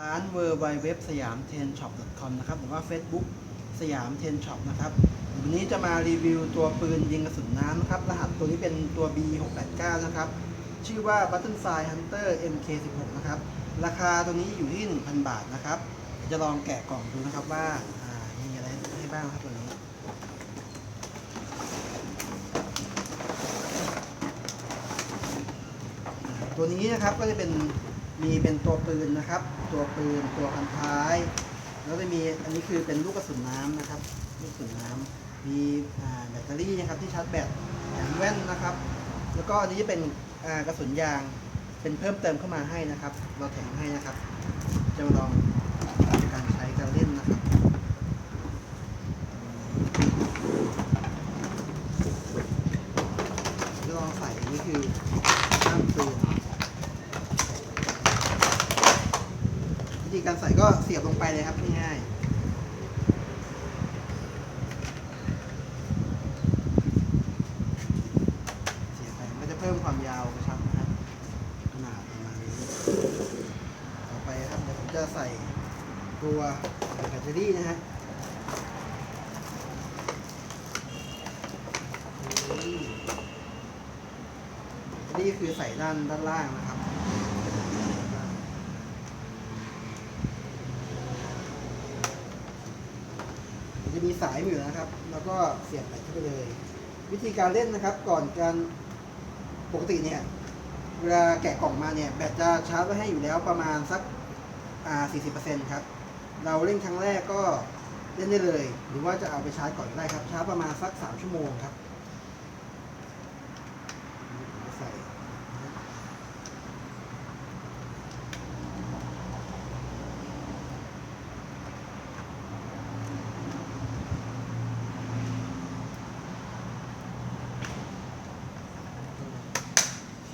ร้าน w w w สยามเทนช็อป .com นะครับหรือว่า Facebook สยามเทนช็อปนะครับวันนี้จะมารีวิวตัวปืนยิงกระสุนน้ำนะครับ รหัสตัวนี้เป็นตัว B689 นะครับ ชื่อว่า Buttonfly Hunter MK16 นะครับ ราคาตัวนี้อยู่ที่ 1,000 บาทนะครับ จะลองแกะกล่องดูนะครับว่ามีอะไรให้บ้างครับตัวนี้ตัวนี้นะครับก็จะเป็นมีเป็นตัวปืนนะครับ ตัวปืนตัวพันท้าย แล้วจะมีอันนี้คือเป็นลูกกระสุนน้ำนะครับลูกกระสุนน้ำมีแบตเตอรี่นะครับที่ชาร์จแบตแถมแว่นนะครับ แล้วก็อันนี้เป็นกระสุนยางเป็นเพิ่มเติมเข้ามาให้นะครับ เราแถมให้นะครับ จะมาลองการใช้การเล่นนะครับลองใส่นนี้คือข้ามปืน วิธีการใส่ก็เสียบลงไปเลยครับง่ายๆเสียบไปมันจะเพิ่มความยาวกระชับนะครับขนาดประมาณนี้ต่อไปครับเดี๋ยวผมจะใส่ตัวแบตเตอรี่นะฮะนี่คือใส่ด้านด้านล่างนะครับ มีสายอยู่นะครับ แล้วก็เสียบใส่เข้าไปเลย วิธีการเล่นนะครับ ก่อนการปกติเนี่ยเวลาแกะกล่องมาเนี่ยแบตจะชาร์จไว้ให้อยู่แล้วประมาณสักอ่า40%ครับ เราเล่นครั้งแรกก็เล่นได้เลย หรือว่าจะเอาไปชาร์จก่อนก็ได้ครับชาร์จประมาณสัก 3 ชั่วโมงครับใส่ โอเค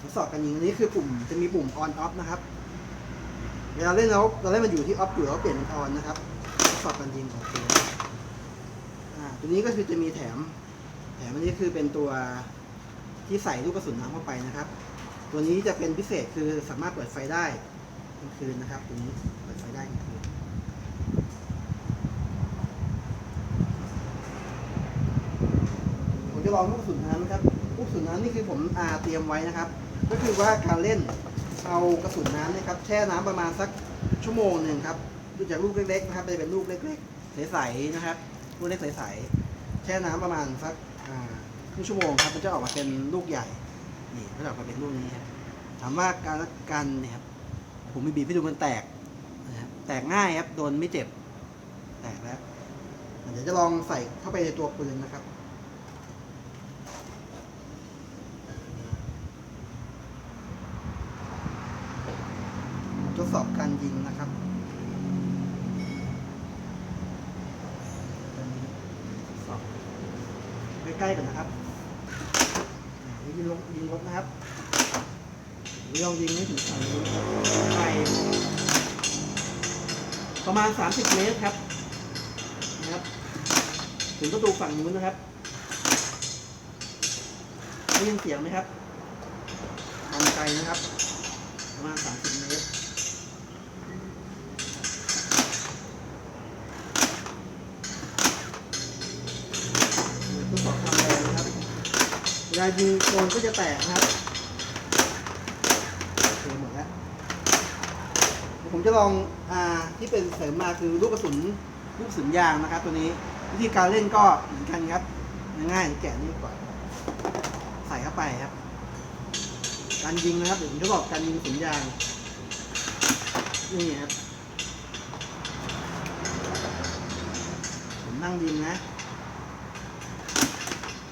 ทด สอบกันยิงอันนี้คือปุ่มจะมีปุ่ม on off นะครับ เวลาเล่นแล้วเราเล่นมันอยู่ที่ off อยู่แล้วเปลี่ยนเป็น on นะครับสอบกันยิงโอเคอ่าตัวนี้ก็คือจะมีแถม แถมอันนี้คือเป็นตัวที่ใส่ลูกกระสุนน้ำเข้าไปนะครับ ตัวนี้จะเป็นพิเศษคือสามารถเปิดไฟได้กลางคืนนะครับ ตัวนี้เปิดไฟได้กลางคืนผมจะลองลูกกระสุนน้ำนะครับลูกกระสุนน้ำนี่คือผมอาเตรียมไว้นะครับ ก็คือว่าการเล่นเอากระสุนน้ำเนะครับแช่น้ำประมาณสักชั่วโมงหนึ่งครับดูจากลูกเล็กๆนะครับจะเป็นลูกเล็กๆ ใสๆนะครับลูกเล็กใสๆแช่น้ำประมาณสักครึ่งชั่วโมงครับมันจะออกมาเป็นลูกใหญ่นี่มันจะออกมาเป็นลูกนี้ครับถามว่าการการเนี่ยครับผมมีบีบให้ดูมันแตกนะครับแตกง่ายครับโดนไม่เจ็บ แตกแล้วเดี๋ยวจะลองใส่เข้าไปในตัวปืนนะครับ ดสอบการยิงนะครับ ใกล้ๆกันนะครับอ่ายิงลงยิงรถนะครับลองยิงให้ถึงฝั่งนู้นครับไปประมาณ 30 เมตรครับนะครับถึงประตูฝั่งนู้นนะครับได้ยินเสียงไหมครับมันไกลนะครับ ประมาณ 30 ลายิงโดนก็จะแตกนะครับโอเคหมดแล้ว ผมจะลองอ่าที่เป็นเสริมมาคือลูกกระสุนลูกกระสุนยางนะครับ ตัวนี้วิธีการเล่นก็เหมือนกันครับง่ายๆแกะนี่ก่อนใส่เข้าไปครับ การยิงนะครับผมจะบอกการยิงกระสุนยางนี่ครับผมนั่งยิงนะ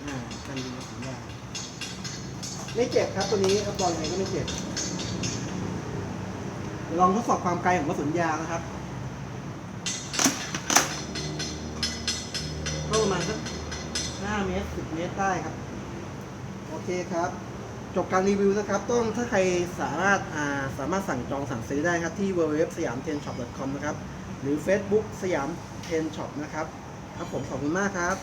อ่าการยิงกระสุนยาง ไม่เจ็บครับตัวนี้รับรองยังไงก็ไม่เจ็บลองทดสอบความไกลของกระสุนยางนะครับก็ประมาณสัก5เมตร10 เมตรได้ครับ โอเคครับ จบการรีวิวนะครับ ต้องถ้าใครสามารถอ่าสามารถสั่งจองสั่งซื้อได้ครับ ที่ www สยามเทนช็อป .com นะครับ หรือ Facebook สยามเทนช็อปนะครับ ครับผมขอบคุณมากครับ